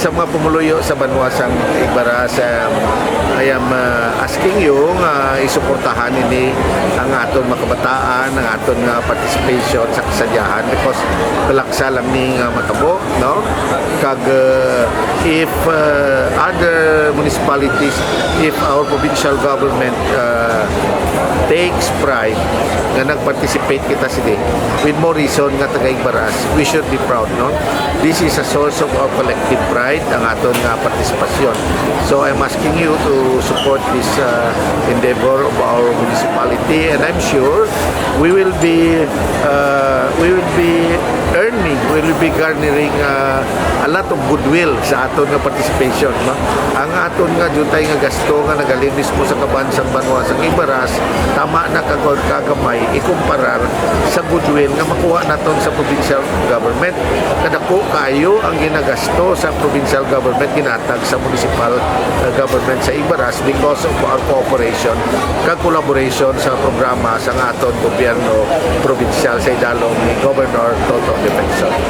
sa mga pumuluyo sa Banwasang Igbaras, um, I am uh, asking you nga isuportahan ini ang aton mga kabataan, ang aton nga participation sa kasadyahan because kalaksa lang ni nga matabo, no? Kag uh, if uh, other municipalities, if our provincial government uh, takes pride nga nag-participate kita sidi with more reason nga taga Igbaras we should be proud no? This is a source of our collective pride ang aton nga partisipasyon. So I'm asking you to support this uh, endeavor of our municipality and I'm sure we will be uh, we will be will be garnering uh, a lot of goodwill sa aton nga participation no? ang aton nga jutay nga gasto nga nagaling mismo sa kabansang banwa sa Ibaras tama na kagod kagamay ikumparar sa goodwill nga makuha naton sa provincial government kadako kayo ang ginagasto sa provincial government ginatag sa municipal uh, government sa Ibaras because of our cooperation kag collaboration sa programa sa aton gobyerno provincial sa idalong ni Governor Toto Defensor